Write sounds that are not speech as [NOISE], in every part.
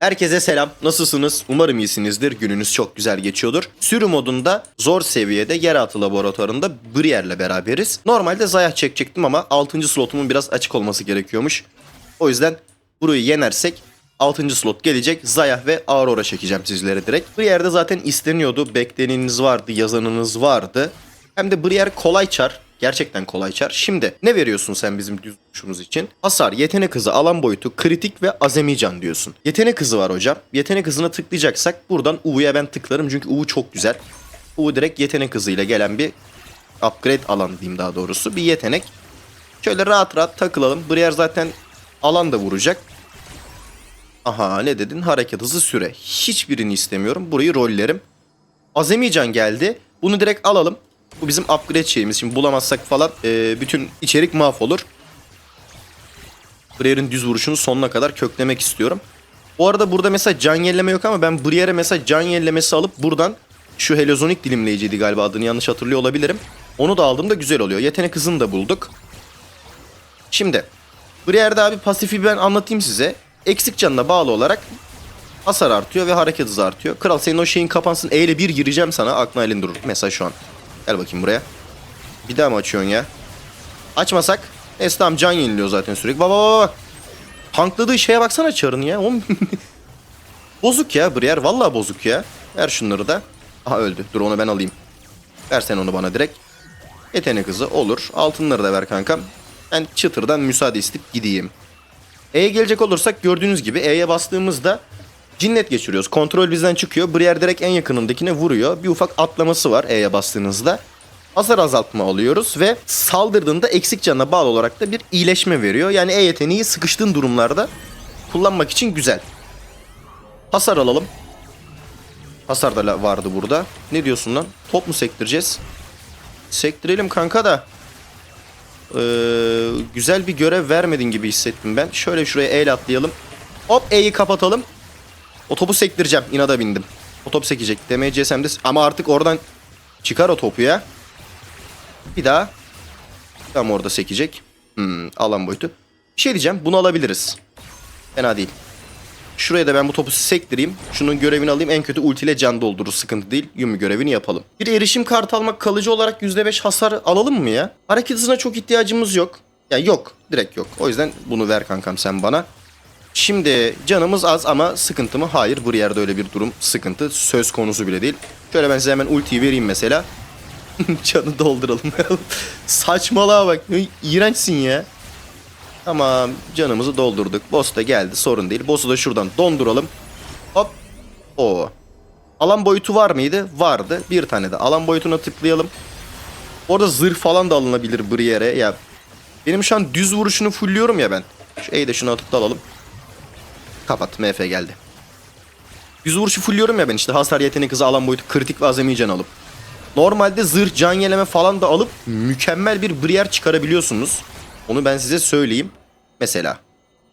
Herkese selam. Nasılsınız? Umarım iyisinizdir. Gününüz çok güzel geçiyordur. Sürü modunda zor seviyede yeraltı laboratuvarında Brier'le beraberiz. Normalde Zayah çekecektim ama 6. slotumun biraz açık olması gerekiyormuş. O yüzden burayı yenersek 6. slot gelecek. Zayah ve Aurora çekeceğim sizlere direkt. Brier'de zaten isteniyordu. Bekleniniz vardı, yazanınız vardı. Hem de Brier kolay çar. Gerçekten kolay çar. Şimdi ne veriyorsun sen bizim düz vuruşumuz için? Hasar, yetenek hızı, alan boyutu, kritik ve azami can diyorsun. Yetenek hızı var hocam. Yetenek hızına tıklayacaksak buradan U'ya ben tıklarım çünkü U çok güzel. U direkt yetenek hızıyla gelen bir upgrade alan diyeyim daha doğrusu. Bir yetenek. Şöyle rahat rahat takılalım. Brier zaten alan da vuracak. Aha ne dedin? Hareket hızı süre. Hiçbirini istemiyorum. Burayı rollerim. Azami can geldi. Bunu direkt alalım. Bu bizim upgrade şeyimiz. Şimdi bulamazsak falan e, bütün içerik mahvolur. Brier'in düz vuruşunu sonuna kadar köklemek istiyorum. Bu arada burada mesela can yelleme yok ama ben Brier'e mesela can yellemesi alıp buradan şu helezonik dilimleyiciydi galiba adını yanlış hatırlıyor olabilirim. Onu da aldığımda güzel oluyor. Yetenek hızını da bulduk. Şimdi Brier'de abi pasifi ben anlatayım size. Eksik canına bağlı olarak hasar artıyor ve hareket hızı artıyor. Kral senin o şeyin kapansın. E ile bir gireceğim sana aklına elin durur. Mesela şu an. Gel bakayım buraya. Bir daha mı açıyorsun ya? Açmasak. Neyse tamam can yeniliyor zaten sürekli. Baba baba bak. Tankladığı şeye baksana çarın ya. [LAUGHS] Bozuk ya Brier. Vallahi bozuk ya. Ver şunları da. Aha öldü. Dur onu ben alayım. Ver sen onu bana direkt. Yetenek hızı olur. Altınları da ver kankam. Ben çıtırdan müsaade isteyip gideyim. E'ye gelecek olursak gördüğünüz gibi E'ye bastığımızda cinnet geçiriyoruz. Kontrol bizden çıkıyor. Brier direkt en yakınındakine vuruyor. Bir ufak atlaması var E'ye bastığınızda. Hasar azaltma alıyoruz ve saldırdığında eksik canına bağlı olarak da bir iyileşme veriyor. Yani E yeteneği sıkıştığın durumlarda kullanmak için güzel. Hasar alalım. Hasar da vardı burada. Ne diyorsun lan? Top mu sektireceğiz? Sektirelim kanka da. Ee, güzel bir görev vermedin gibi hissettim ben. Şöyle şuraya el atlayalım. Hop E'yi kapatalım. O topu sektireceğim. İnada bindim. O top sekecek. DMCSM'de ama artık oradan çıkar o topu ya. Bir daha. Tam orada sekecek. Hmm, alan boyutu. Bir şey diyeceğim. Bunu alabiliriz. Fena değil. Şuraya da ben bu topu sektireyim. Şunun görevini alayım. En kötü ultiyle can doldurur. Sıkıntı değil. Yumi görevini yapalım. Bir erişim kartı almak kalıcı olarak %5 hasar alalım mı ya? Hareket hızına çok ihtiyacımız yok. Ya yok. Direkt yok. O yüzden bunu ver kankam sen bana. Şimdi canımız az ama sıkıntı mı? Hayır. Bu yerde öyle bir durum sıkıntı söz konusu bile değil. Şöyle ben size hemen ultiyi vereyim mesela. [LAUGHS] Canı dolduralım. [LAUGHS] Saçmalığa bak. İğrençsin ya. Tamam canımızı doldurduk. Boss da geldi sorun değil. Boss'u da şuradan donduralım. Hop. O. Alan boyutu var mıydı? Vardı. Bir tane de alan boyutuna tıklayalım. Orada zırh falan da alınabilir Brier'e. Ya benim şu an düz vuruşunu fullüyorum ya ben. Şu E'yi de şunu atıp da alalım. Kapat. MF geldi. Düz vuruşu fullüyorum ya ben işte hasar yetenek hızı alan boyutu kritik ve can alıp. Normalde zırh can yeleme falan da alıp mükemmel bir Brier çıkarabiliyorsunuz. Onu ben size söyleyeyim. Mesela.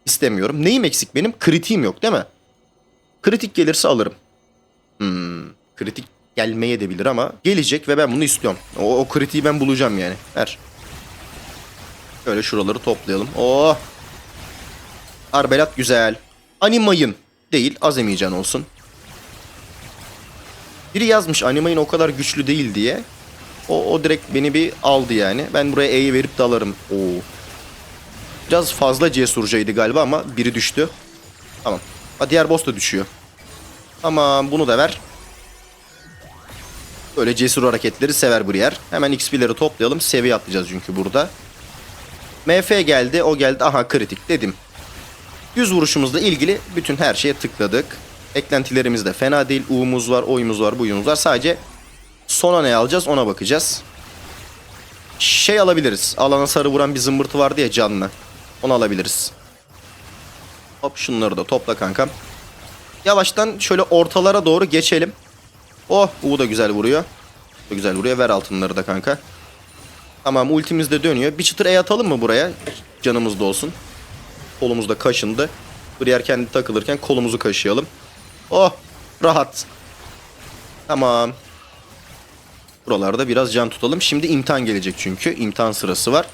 istemiyorum. Neyim eksik benim? Kritiğim yok değil mi? Kritik gelirse alırım. Hmm, kritik gelmeye de bilir ama gelecek ve ben bunu istiyorum. O, o kritiği ben bulacağım yani. Ver. Şöyle şuraları toplayalım. Oh. Arbelat güzel. Animayın değil azami can olsun. Biri yazmış animayın o kadar güçlü değil diye. O, o direkt beni bir aldı yani. Ben buraya E'yi verip de alırım. Oo. Biraz fazla cesurcaydı galiba ama biri düştü. Tamam. Ha, diğer boss da düşüyor. Tamam bunu da ver. Böyle cesur hareketleri sever Brier. Hemen XP'leri toplayalım. Seviye atlayacağız çünkü burada. MF geldi. O geldi. Aha kritik dedim. Yüz vuruşumuzla ilgili bütün her şeye tıkladık. Eklentilerimiz de fena değil. U'muz var, oyumuz var, buyumuz var. Sadece sona ne alacağız ona bakacağız. Şey alabiliriz. Alana sarı vuran bir zımbırtı vardı ya canlı. Onu alabiliriz. Hop şunları da topla kankam. Yavaştan şöyle ortalara doğru geçelim. Oh U da güzel vuruyor. Da güzel vuruyor. Ver altınları da kanka. Tamam ultimiz de dönüyor. Bir çıtır E atalım mı buraya? Canımız da olsun. Kolumuz da kaşındı. Brier kendi takılırken kolumuzu kaşıyalım. Oh rahat. Tamam. Buralarda biraz can tutalım. Şimdi imtihan gelecek çünkü. İmtihan sırası var.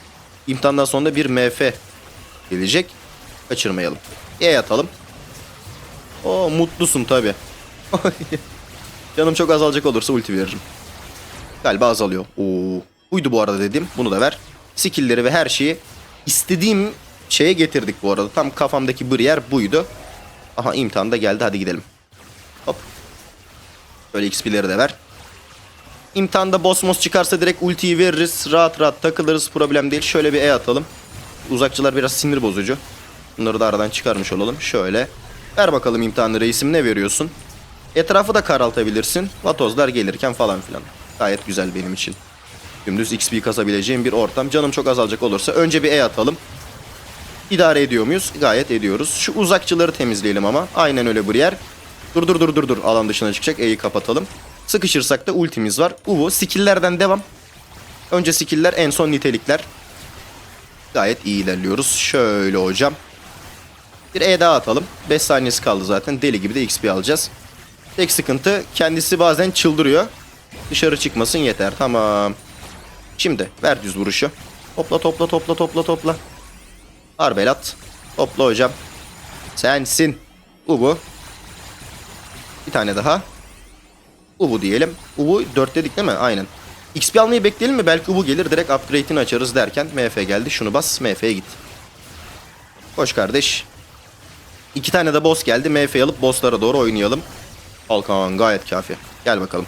İmtihandan sonra da bir MF gelecek. Kaçırmayalım. E atalım. Oo mutlusun tabi. [LAUGHS] Canım çok azalacak olursa ulti veririm. Galiba azalıyor. Oo. Buydu bu arada dedim. Bunu da ver. Skill'leri ve her şeyi istediğim şeye getirdik bu arada. Tam kafamdaki bariyer buydu. Aha imtihan da geldi. Hadi gidelim. Hop. Böyle XP'leri de ver. İmtihanda boss mos çıkarsa direkt ultiyi veririz. Rahat rahat takılırız. Problem değil. Şöyle bir E atalım. Uzakçılar biraz sinir bozucu. Bunları da aradan çıkarmış olalım. Şöyle. Ver bakalım imtihanı reisim ne veriyorsun? Etrafı da karaltabilirsin. Vatozlar gelirken falan filan. Gayet güzel benim için. Dümdüz XP kasabileceğim bir ortam. Canım çok azalacak olursa önce bir E atalım. İdare ediyor muyuz? Gayet ediyoruz. Şu uzakçıları temizleyelim ama. Aynen öyle bariyer. Dur dur dur dur dur. Alan dışına çıkacak. E'yi kapatalım. Sıkışırsak da ultimiz var. Uvu. Skill'lerden devam. Önce skill'ler en son nitelikler. Gayet iyi ilerliyoruz. Şöyle hocam. Bir E daha atalım. 5 saniyesi kaldı zaten. Deli gibi de XP alacağız. Tek sıkıntı kendisi bazen çıldırıyor. Dışarı çıkmasın yeter. Tamam. Şimdi ver düz vuruşu. Topla topla topla topla topla. Arbelat. Topla hocam. Sensin. Ubu. Bir tane daha. Ubu diyelim. Ubu 4 dedik değil mi? Aynen. XP almayı bekleyelim mi? Belki Ubu gelir direkt upgrade'ini açarız derken MF geldi. Şunu bas MF'ye git. Koş kardeş. İki tane de boss geldi. MF'yi alıp bosslara doğru oynayalım. Halkan gayet kafi. Gel bakalım.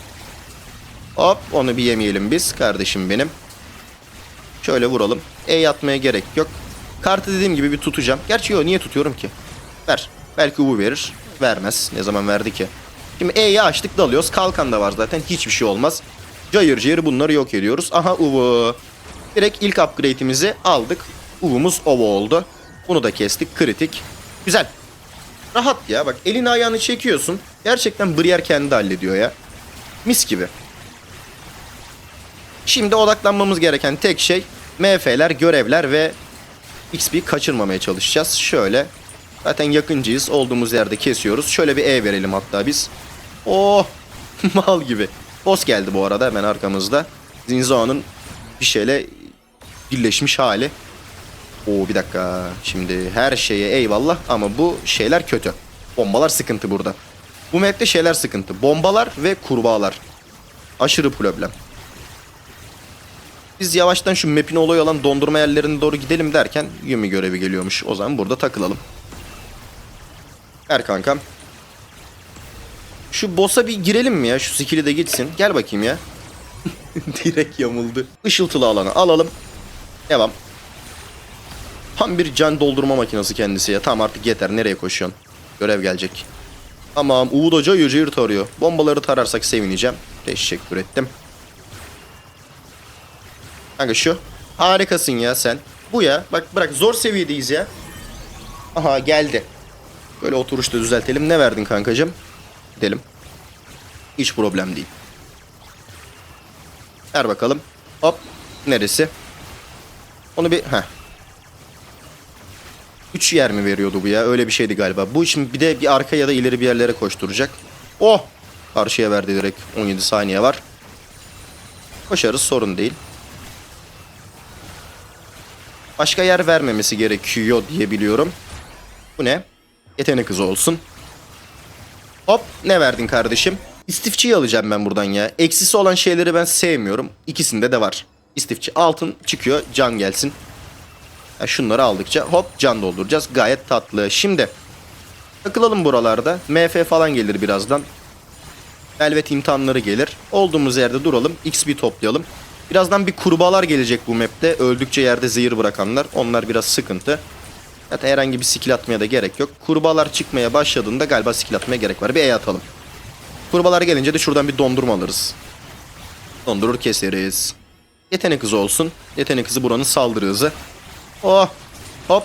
Hop onu bir yemeyelim biz kardeşim benim. Şöyle vuralım. E yatmaya gerek yok. Kartı dediğim gibi bir tutacağım. Gerçi yok niye tutuyorum ki? Ver. Belki Ubu verir. Vermez. Ne zaman verdi ki? Şimdi E'yi açtık dalıyoruz. Kalkan da var zaten. Hiçbir şey olmaz. Cayır cayır bunları yok ediyoruz. Aha Ubu. Direkt ilk upgrade'imizi aldık. Ubu'muz Ovo oldu. Bunu da kestik. Kritik. Güzel. Rahat ya bak elini ayağını çekiyorsun. Gerçekten Briar kendi hallediyor ya. Mis gibi. Şimdi odaklanmamız gereken tek şey MF'ler, görevler ve XP kaçırmamaya çalışacağız. Şöyle. Zaten yakıncıyız. Olduğumuz yerde kesiyoruz. Şöyle bir E verelim hatta biz. Oh! [LAUGHS] Mal gibi. Boss geldi bu arada hemen arkamızda. Zinzo'nun bir şeyle birleşmiş hali. Oo bir dakika. Şimdi her şeye eyvallah ama bu şeyler kötü. Bombalar sıkıntı burada. Bu map'te şeyler sıkıntı. Bombalar ve kurbağalar. Aşırı problem. Biz yavaştan şu map'in olay olan dondurma yerlerine doğru gidelim derken Yumi görevi geliyormuş. O zaman burada takılalım. Ver kankam. Şu boss'a bir girelim mi ya? Şu skill'i de gitsin. Gel bakayım ya. [LAUGHS] Direkt yamuldu. Işıltılı alanı alalım. Devam. Tam bir can doldurma makinesi kendisi ya. Tamam artık yeter. Nereye koşuyorsun? Görev gelecek. Tamam. Uğud Hoca yüceğir tarıyor. Bombaları tararsak sevineceğim. Teşekkür ettim. Kanka şu. Harikasın ya sen. Bu ya. Bak bırak zor seviyedeyiz ya. Aha geldi. Böyle oturuşta düzeltelim. Ne verdin kankacım? Gidelim. Hiç problem değil. Ver bakalım. Hop. Neresi? Onu bir... Heh. 3 yer mi veriyordu bu ya? Öyle bir şeydi galiba. Bu şimdi bir de bir arka ya da ileri bir yerlere koşturacak. Oh! Karşıya verdi direkt. 17 saniye var. Koşarız sorun değil. Başka yer vermemesi gerekiyor diye biliyorum. Bu ne? Yetenek hızı olsun. Hop ne verdin kardeşim? İstifçiyi alacağım ben buradan ya. Eksisi olan şeyleri ben sevmiyorum. İkisinde de var. İstifçi altın çıkıyor can gelsin. Ya şunları aldıkça hop can dolduracağız. Gayet tatlı. Şimdi takılalım buralarda. MF falan gelir birazdan. Velvet imtihanları gelir. Olduğumuz yerde duralım. XP toplayalım. Birazdan bir kurbağalar gelecek bu map'te. Öldükçe yerde zehir bırakanlar. Onlar biraz sıkıntı. Zaten herhangi bir skill atmaya da gerek yok. Kurbağalar çıkmaya başladığında galiba skill atmaya gerek var. Bir E atalım. Kurbağalar gelince de şuradan bir dondurma alırız. Dondurur keseriz. Yetenek hızı olsun. Yetenek hızı buranın saldırı hızı. Oh. Hop.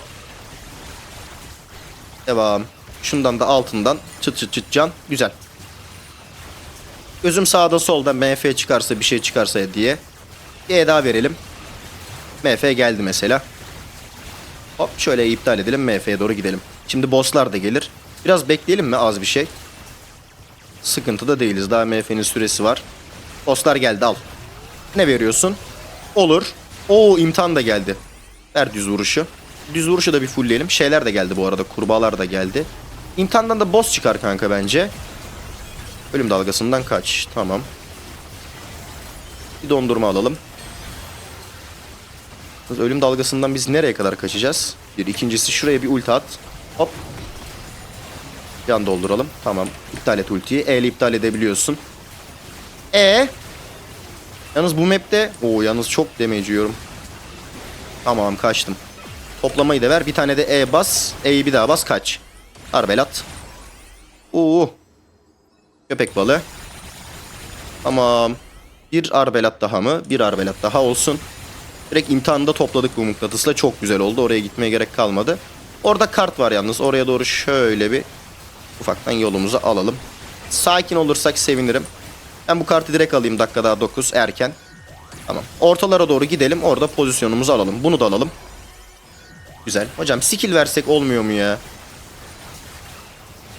Devam. Şundan da altından çıt çıt çıt can. Güzel. Gözüm sağda solda MF çıkarsa bir şey çıkarsa diye. Bir E daha verelim. MF geldi mesela. Hop şöyle iptal edelim MF'ye doğru gidelim. Şimdi bosslar da gelir. Biraz bekleyelim mi az bir şey. Sıkıntıda değiliz. Daha MF'nin süresi var. Bosslar geldi al. Ne veriyorsun? Olur. Oo imtihan da geldi. Ver düz vuruşu. Düz vuruşu da bir fullleyelim. Şeyler de geldi bu arada. Kurbağalar da geldi. İmtihandan da boss çıkar kanka bence. Ölüm dalgasından kaç. Tamam. Bir dondurma alalım. Ölüm dalgasından biz nereye kadar kaçacağız? Bir ikincisi şuraya bir ulti at. Hop. Can dolduralım. Tamam. İptal et ultiyi. E iptal edebiliyorsun. E. Yalnız bu map'te o yalnız çok damage yiyorum. Tamam kaçtım. Toplamayı da ver. Bir tane de E bas. E'yi bir daha bas kaç. Arbelat. Oo. Köpek balığı. Tamam. Bir arbelat daha mı? Bir arbelat daha olsun. Direkt imtihanında topladık bu mıknatısla. Çok güzel oldu. Oraya gitmeye gerek kalmadı. Orada kart var yalnız. Oraya doğru şöyle bir ufaktan yolumuzu alalım. Sakin olursak sevinirim. Ben bu kartı direkt alayım dakika daha 9 erken. Tamam. Ortalara doğru gidelim. Orada pozisyonumuzu alalım. Bunu da alalım. Güzel. Hocam skill versek olmuyor mu ya?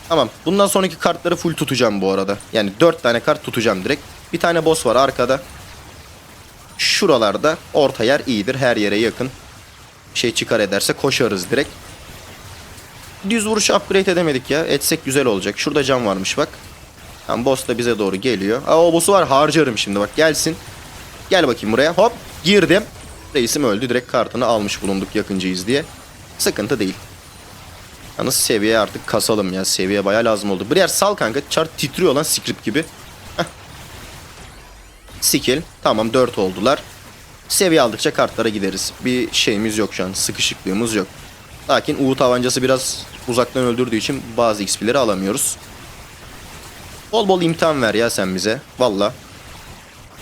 Tamam. Bundan sonraki kartları full tutacağım bu arada. Yani 4 tane kart tutacağım direkt. Bir tane boss var arkada. Şuralarda orta yer iyidir. Her yere yakın. Şey çıkar ederse koşarız direkt. Düz vuruş upgrade edemedik ya. Etsek güzel olacak. Şurada cam varmış bak. Tamam boss da bize doğru geliyor. Aa o boss'u var harcarım şimdi bak gelsin. Gel bakayım buraya. Hop girdim. Reisim öldü. Direkt kartını almış bulunduk yakıncıyız diye. Sıkıntı değil. Yalnız seviye artık kasalım ya. Seviye baya lazım oldu. Bir yer sal kanka. Chart titriyor lan script gibi. Skill. Tamam 4 oldular. Seviye aldıkça kartlara gideriz. Bir şeyimiz yok şu an. Sıkışıklığımız yok. Lakin Uğur tabancası biraz uzaktan öldürdüğü için bazı XP'leri alamıyoruz. Bol bol imtihan ver ya sen bize. Valla.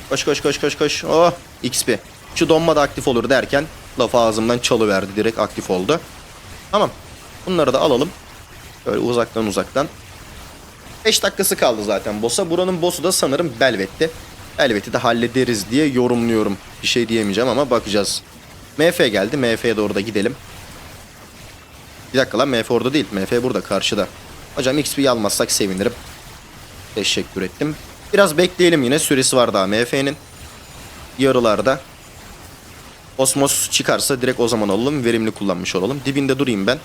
Koş koş koş koş koş. Oh XP. Şu donma da aktif olur derken lafı ağzımdan çalıverdi. Direkt aktif oldu. Tamam. Bunları da alalım. Böyle uzaktan uzaktan. 5 dakikası kaldı zaten boss'a. Buranın boss'u da sanırım Belvet'ti. Belvet'i de hallederiz diye yorumluyorum. Bir şey diyemeyeceğim ama bakacağız. MF geldi. MF'ye doğru da gidelim. Bir dakika lan MF orada değil. MF burada karşıda. Hocam XP'yi almazsak sevinirim. Teşekkür ettim. Biraz bekleyelim yine. Süresi var daha MF'nin. Yarılarda. Osmos çıkarsa direkt o zaman alalım. Verimli kullanmış olalım. Dibinde durayım ben.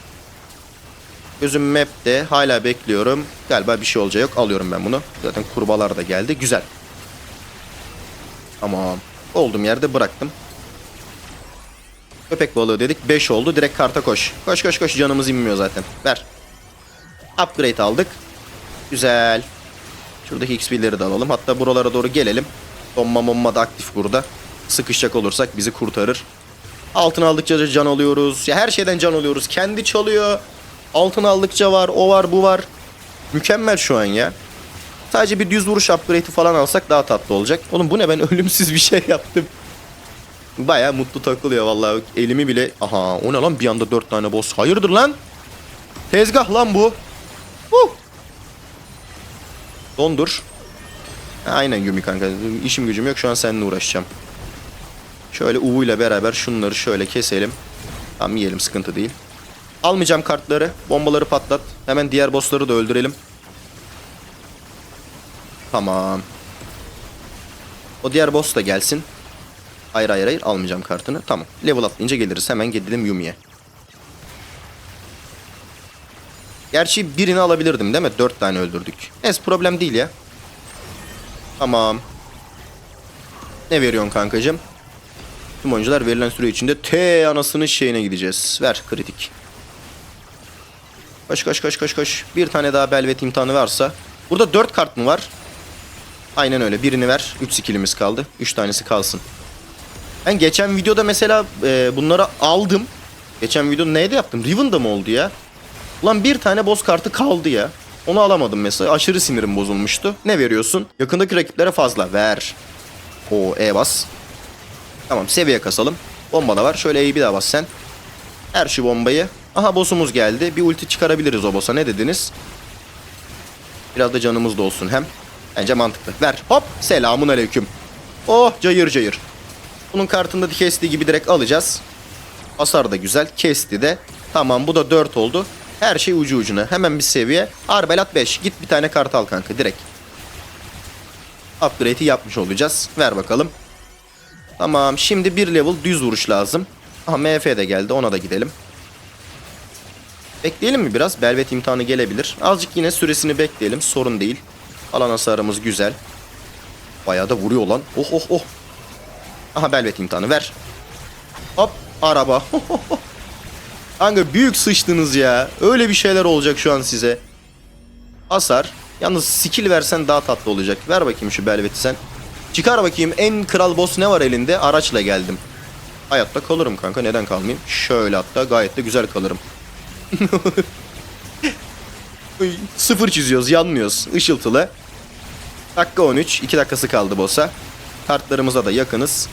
Gözüm map'te. Hala bekliyorum. Galiba bir şey olacağı yok. Alıyorum ben bunu. Zaten kurbalar da geldi. Güzel. Tamam. Olduğum yerde bıraktım. Köpek balığı dedik. 5 oldu. Direkt karta koş. Koş koş koş. Canımız inmiyor zaten. Ver. Upgrade aldık. Güzel. Şuradaki XP'leri de alalım. Hatta buralara doğru gelelim. Donma momma da aktif burada. Sıkışacak olursak bizi kurtarır. Altın aldıkça can alıyoruz. Ya her şeyden can alıyoruz. Kendi çalıyor. Altın aldıkça var. O var bu var. Mükemmel şu an ya. Sadece bir düz vuruş upgrade'i falan alsak daha tatlı olacak. Oğlum bu ne ben [LAUGHS] ölümsüz bir şey yaptım. Baya mutlu takılıyor vallahi. Elimi bile... Aha o ne lan bir anda dört tane boss. Hayırdır lan? Tezgah lan bu. Huh. Dondur. Aynen Yumi kanka. İşim gücüm yok şu an seninle uğraşacağım. Şöyle Uvu ile beraber şunları şöyle keselim. Tamam yiyelim sıkıntı değil. Almayacağım kartları. Bombaları patlat. Hemen diğer bossları da öldürelim. Tamam. O diğer boss da gelsin. Hayır hayır hayır almayacağım kartını. Tamam. Level atlayınca geliriz. Hemen gidelim Yumi'ye. Gerçi birini alabilirdim değil mi? Dört tane öldürdük. Es problem değil ya. Tamam. Ne veriyorsun kankacım? Tüm oyuncular verilen süre içinde T anasının şeyine gideceğiz. Ver kritik. Koş koş koş koş koş. Bir tane daha Belvet imtihanı varsa. Burada dört kart mı var? Aynen öyle. Birini ver. Üç skillimiz kaldı. Üç tanesi kalsın. Ben geçen videoda mesela e, bunları aldım. Geçen videoda neyde yaptım? Riven'da mı oldu ya? Ulan bir tane boss kartı kaldı ya. Onu alamadım mesela. Aşırı sinirim bozulmuştu. Ne veriyorsun? Yakındaki rakiplere fazla. Ver. O E bas. Tamam seviye kasalım. Bomba da var. Şöyle E'yi bir daha bas sen. Her şu bombayı. Aha boss'umuz geldi. Bir ulti çıkarabiliriz o boss'a. Ne dediniz? Biraz da canımız da olsun hem. Bence mantıklı. Ver. Hop. Selamun aleyküm. Oh cayır cayır. Bunun kartında kestiği gibi direkt alacağız. Hasar da güzel. Kesti de. Tamam bu da 4 oldu. Her şey ucu ucuna. Hemen bir seviye. Arbelat 5. Git bir tane kart al kanka direkt. Upgrade'i yapmış olacağız. Ver bakalım. Tamam şimdi bir level düz vuruş lazım. Aha MF de geldi ona da gidelim. Bekleyelim mi biraz? Belvet imtihanı gelebilir. Azıcık yine süresini bekleyelim. Sorun değil. Alan hasarımız güzel. Bayağı da vuruyor lan. Oh oh oh. Aha Belvet imtihanı ver. Hop araba. [LAUGHS] Kanka büyük sıçtınız ya. Öyle bir şeyler olacak şu an size. Hasar. Yalnız skill versen daha tatlı olacak. Ver bakayım şu Belvet'i sen. Çıkar bakayım en kral boss ne var elinde? Araçla geldim. Hayatta kalırım kanka neden kalmayayım? Şöyle hatta gayet de güzel kalırım. [LAUGHS] Sıfır çiziyoruz yanmıyoruz. Işıltılı. Dakika 13. 2 dakikası kaldı boss'a. Kartlarımıza da yakınız.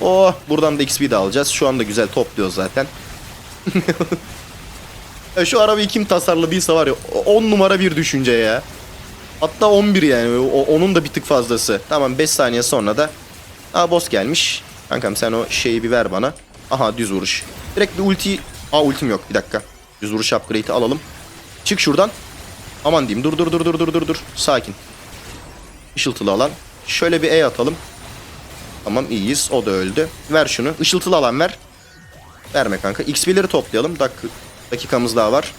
Oh buradan da XP de alacağız. Şu anda güzel topluyoruz zaten. [LAUGHS] Şu arabayı kim tasarladıysa var ya 10 numara bir düşünce ya. Hatta 11 yani o, onun da bir tık fazlası. Tamam 5 saniye sonra da Aa boss gelmiş. Kankam sen o şeyi bir ver bana. Aha düz vuruş. Direkt bir ulti... Aa ultim yok bir dakika. Düz vuruş upgrade'i alalım. Çık şuradan. Aman diyeyim dur dur dur dur dur dur dur. Sakin. Işıltılı alan. Şöyle bir E atalım. Tamam iyiyiz. O da öldü. Ver şunu. Işıltılı alan ver. Verme kanka. XP'leri toplayalım. Dak dakikamız daha var.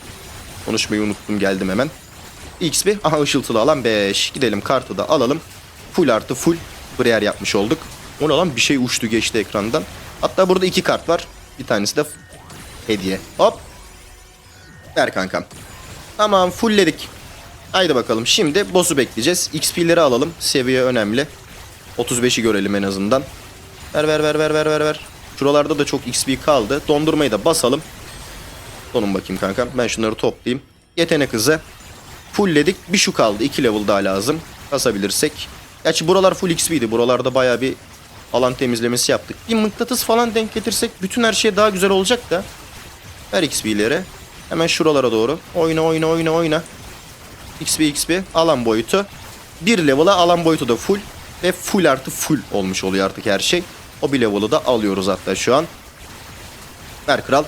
Konuşmayı unuttum geldim hemen. XP. Aha ışıltılı alan 5. Gidelim kartı da alalım. Full artı full. Brier yapmış olduk. O lan bir şey uçtu geçti ekrandan. Hatta burada iki kart var. Bir tanesi de hediye. Hop. Ver kankam. Tamam fullledik. Haydi bakalım. Şimdi boss'u bekleyeceğiz. XP'leri alalım. Seviye önemli. 35'i görelim en azından. Ver ver ver ver ver ver ver. Şuralarda da çok XP kaldı. Dondurmayı da basalım. Donun bakayım kankam. Ben şunları toplayayım. Yetenek hızı. Fullledik. Bir şu kaldı. 2 level daha lazım. Basabilirsek. Gerçi buralar full XP'ydi. Buralarda baya bir alan temizlemesi yaptık. Bir mıknatıs falan denk getirsek bütün her şey daha güzel olacak da. Ver XP'leri. Hemen şuralara doğru. Oyna oyna oyna oyna. XP XP alan boyutu. Bir level'a alan boyutu da full. Ve full artı full olmuş oluyor artık her şey. O bir level'ı da alıyoruz hatta şu an. Ver kral.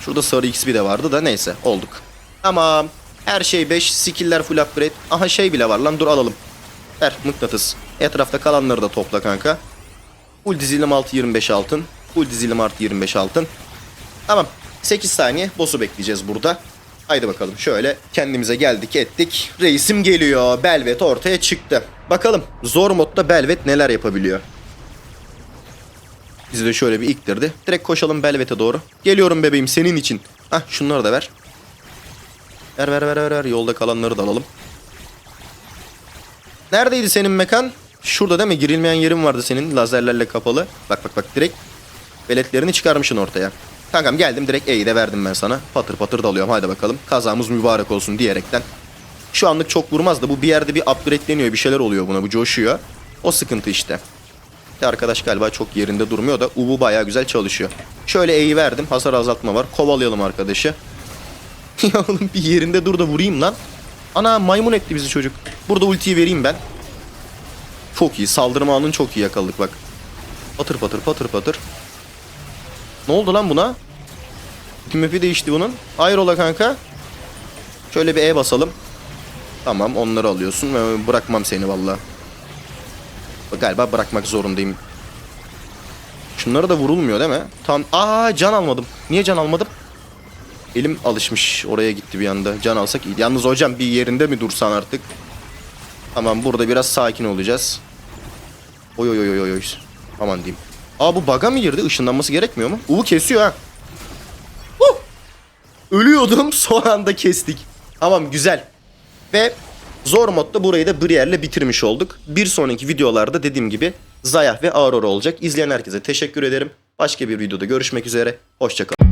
Şurada sarı XP de vardı da neyse olduk. Tamam. Her şey 5. Skill'ler full upgrade. Aha şey bile var lan dur alalım. Ver mıknatıs. Etrafta kalanları da topla kanka. Full dizilim altı 25 altın. Full dizilim artı 25 altın. Tamam. 8 saniye boss'u bekleyeceğiz burada. Haydi bakalım şöyle kendimize geldik ettik. Reisim geliyor. Belvet ortaya çıktı. Bakalım zor modda Belvet neler yapabiliyor. Bizi de şöyle bir iktirdi. Direkt koşalım Belvet'e doğru. Geliyorum bebeğim senin için. Hah şunları da ver. Ver ver ver ver ver. Yolda kalanları da alalım. Neredeydi senin mekan? Şurada değil mi? Girilmeyen yerin vardı senin lazerlerle kapalı. Bak bak bak direkt veletlerini çıkarmışsın ortaya. Kankam geldim direkt E'yi de verdim ben sana. Patır patır dalıyorum hadi bakalım. Kazamız mübarek olsun diyerekten. Şu anlık çok vurmaz da bu bir yerde bir upgradeleniyor bir şeyler oluyor buna bu coşuyor. O sıkıntı işte. Arkadaş galiba çok yerinde durmuyor da Ubu baya güzel çalışıyor. Şöyle E'yi verdim hasar azaltma var. Kovalayalım arkadaşı. [LAUGHS] ya oğlum bir yerinde dur da vurayım lan. Ana maymun etti bizi çocuk. Burada ultiyi vereyim ben. Çok iyi. Saldırma anını çok iyi yakaladık bak. Patır patır patır patır. Ne oldu lan buna? Tümöpü değişti bunun. Hayrola kanka. Şöyle bir E basalım. Tamam onları alıyorsun bırakmam seni valla. Galiba bırakmak zorundayım. Şunlara da vurulmuyor değil mi? Tam aa can almadım. Niye can almadım? Elim alışmış. Oraya gitti bir anda. Can alsak iyiydi. Yalnız hocam bir yerinde mi dursan artık? Tamam burada biraz sakin olacağız. Oy oy oy oy oy. Aman diyeyim. Aa bu baga mı girdi? Işınlanması gerekmiyor mu? Uğu kesiyor ha. Huh! Ölüyordum [LAUGHS] son anda kestik. Tamam güzel. Ve zor modda burayı da Brier'le bitirmiş olduk. Bir sonraki videolarda dediğim gibi Zayah ve Aurora olacak. İzleyen herkese teşekkür ederim. Başka bir videoda görüşmek üzere. Hoşçakalın.